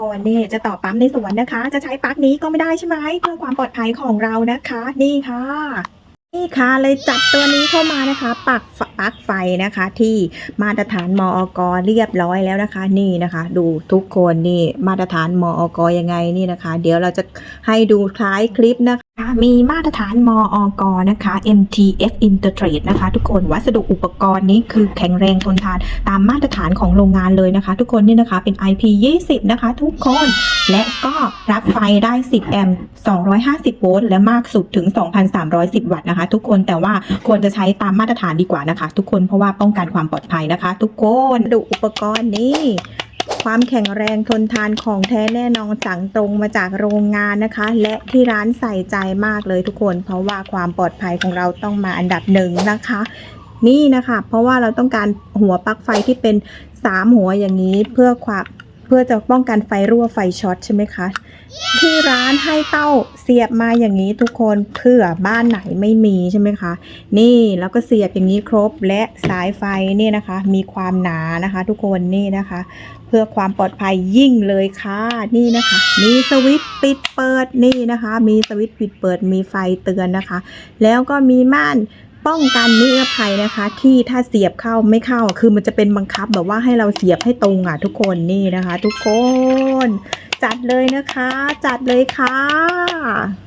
คนนี่จะต่อปั๊มในสวนนะคะ จะใช้ปลั๊กนี้ก็ไม่ได้ใช่ไหมเพื่อความปลอดภัยของเรานะคะ นี่ค่ะ นี่ค่ะเลยจับตัวนี้เข้ามานะคะปลั๊กปลั๊กไฟนะคะ ที่มาตรฐานมออกเรียบร้อยแล้วนะคะ นี่นะคะ ดูทุกคนนี่มาตรฐานมอกยังไงนี่นะคะ เดี๋ยวเราจะให้ดูคล้ายคลิปนะคะ มีมาตรฐานมอกนะคะ MTF Intertrade นะคะ ทุกคนวัสดุอุปกรณ์นี้คือแข็งแรงทนทานตามมาตรฐานของโรงงานเลยนะคะ ทุกคนนี่นะคะเป็น IP 20 นะคะ ทุกคน และก็รับไฟได้ 10 แอมป์250 โวลต์และมากสุดถึง 2,310 วัตต์นะคะ ทุกคนแต่ว่าควรจะใช้ตามมาตรฐานดีกว่านะคะ ทุกคนเพราะว่าป้องกันความปลอดภัยนะคะ ทุกคนดูอุปกรณ์นี้ ความแข็งแรงทนทานของแท้แน่นอนสั่งตรงมาจากโรงงานนะคะ และที่ร้านใส่ใจมากเลยทุกคน เพราะว่าความปลอดภัยของเราต้องมาอันดับหนึ่งนะคะ นี่นะคะ เพราะว่าเราต้องการหัวปลั๊กไฟที่เป็นสามหัวอย่างนี้เพื่อความ เพื่อจะป้องกันไฟรั่วไฟช็อตใช่ไหมคะ ที่ร้านให้เต้าเสียบมาอย่างนี้ทุกคนเพื่อบ้านไหนไม่มีใช่ไหมคะ นี่แล้วก็เสียบอย่างนี้ครบและสายไฟนี่นะคะ มีความหนานะคะ ทุกคนนี่นะคะ เพื่อความปลอดภัยยิ่งเลยค่ะนี่นะคะ มีสวิตช์ปิดเปิดนี่นะคะ มีสวิตช์ปิดเปิดมีไฟเตือนนะคะ แล้วก็มีม่าน ป้องกันนิรภัยนะคะ ที่ถ้าเสียบเข้าไม่เข้า คือมันจะเป็นบังคับแบบว่าให้เราเสียบให้ตรงอะทุกคนนี่นะคะ ทุกคน จัดเลยนะคะ จัดเลยค่ะ